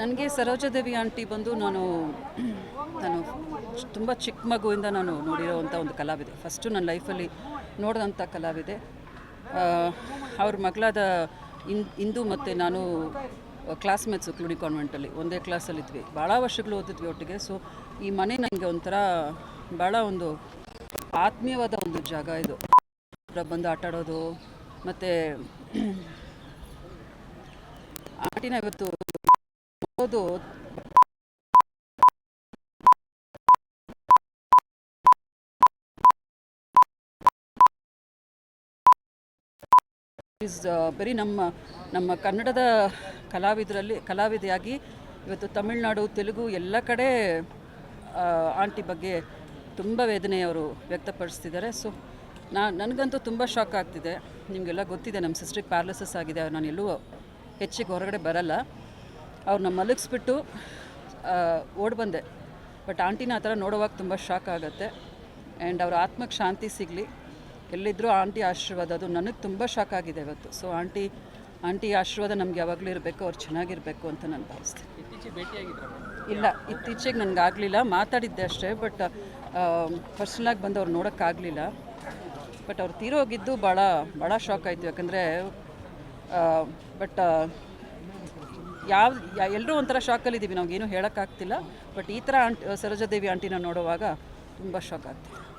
ನನಗೆ ಸರೋಜಾದೇವಿ ಆಂಟಿ ಬಂದು ನಾನು ನಾನು ತುಂಬ ಚಿಕ್ಕ ಮಗುವಿಂದ ನಾನು ನೋಡಿರೋವಂಥ ಒಂದು ಕಲಾವಿದೆ. ಫಸ್ಟು ನನ್ನ ಲೈಫಲ್ಲಿ ನೋಡಿದಂಥ ಕಲಾವಿದೆ. ಅವ್ರ ಮಗಳಾದ ಇನ್, ಇಂದು ಮತ್ತು ನಾನು ಕ್ಲಾಸ್ಮೇಟ್ಸು ಕ್ಲೂಡಿ ಕಾನ್ವೆಂಟಲ್ಲಿ ಒಂದೇ ಕ್ಲಾಸಲ್ಲಿದ್ವಿ ಭಾಳ ವರ್ಷಗಳು ಓದಿದ್ವಿ ಒಟ್ಟಿಗೆ. ಸೊ ಈ ಮನೆ ನನಗೆ ಒಂಥರ ಭಾಳ ಒಂದು ಆತ್ಮೀಯವಾದ ಒಂದು ಜಾಗ ಇದು. ಬಂದು ಆಟ ಆಡೋದು ಮತ್ತು ಆಂಟಿನ ಇವತ್ತು ನೋಡೋದು ಇಸ್ ಬರೀ ನಮ್ಮ ನಮ್ಮ ಕನ್ನಡದ ಕಲಾವಿದರಲ್ಲಿ, ಕಲಾವಿದೆಯಾಗಿ ಇವತ್ತು ತಮಿಳುನಾಡು, ತೆಲುಗು ಎಲ್ಲ ಕಡೆ ಆಂಟಿ ಬಗ್ಗೆ ತುಂಬ ವೇದನೆ ಅವರು ವ್ಯಕ್ತಪಡಿಸ್ತಿದ್ದಾರೆ. ಸೊ ನಾ, ನನಗಂತೂ ತುಂಬ ಶಾಕ್ ಆಗ್ತಿದೆ. ನಿಮಗೆಲ್ಲ ಗೊತ್ತಿದೆ, ನಮ್ಮ ಸಿಸ್ಟ್ರಿಗೆ ಪ್ಯಾರಲಿಸಸ್ ಆಗಿದೆ. ನಾನು ಎಲ್ಲೂ ಹೆಚ್ಚಿಗೆ ಹೊರಗಡೆ ಬರಲ್ಲ. ಅವ್ರನ್ನ ಮಲಗಿಸ್ಬಿಟ್ಟು ಓಡ್ ಬಂದೆ. ಬಟ್ ಆಂಟಿನ ಆ ಥರ ನೋಡೋವಾಗ ತುಂಬ ಶಾಕ್ ಆಗುತ್ತೆ. ಆ್ಯಂಡ್ ಅವ್ರ ಆತ್ಮಕ್ಕೆ ಶಾಂತಿ ಸಿಗಲಿ. ಎಲ್ಲಿದ್ದರೂ ಆಂಟಿ ಆಶೀರ್ವಾದ ಅದು ನನಗೆ ತುಂಬ ಶಾಕ್ ಆಗಿದೆ ಇವತ್ತು. ಸೊ ಆಂಟಿ ಆಂಟಿ ಆಶೀರ್ವಾದ ನಮ್ಗೆ ಯಾವಾಗಲೂ ಇರಬೇಕು ಅವ್ರು ಚೆನ್ನಾಗಿರಬೇಕು ಅಂತ ನಾನು ಭಾವಿಸ್ತೀನಿ. ಇಲ್ಲ ಇತ್ತೀಚೆಗೆ ನನಗೆ ಆಗಲಿಲ್ಲ. ಮಾತಾಡಿದ್ದೆ ಅಷ್ಟೇ ಬಟ್ ಪರ್ಸ್ನಲಾಗಿ ಬಂದು ಅವ್ರು ನೋಡೋಕ್ಕಾಗಲಿಲ್ಲ ಬಟ್ ಅವ್ರು ತೀರೋಗಿದ್ದು ಭಾಳ ಭಾಳ ಶಾಕ್ ಆಯಿತು. ಯಾಕಂದರೆ ಬಟ್ ಯಾವ ಎಲ್ಲರೂ ಒಂಥರ ಶಾಕಲ್ಲಿದ್ದೀವಿ ನಾವು ಏನೂ ಹೇಳೋಕ್ಕಾಗ್ತಿಲ್ಲ. ಬಟ್ ಈ ಥರ ಆಂಟಿ ಸರೋಜಾದೇವಿ ಆಂಟಿನ ನೋಡುವಾಗ ತುಂಬ ಶಾಕ್ ಆಗ್ತಿದೆ.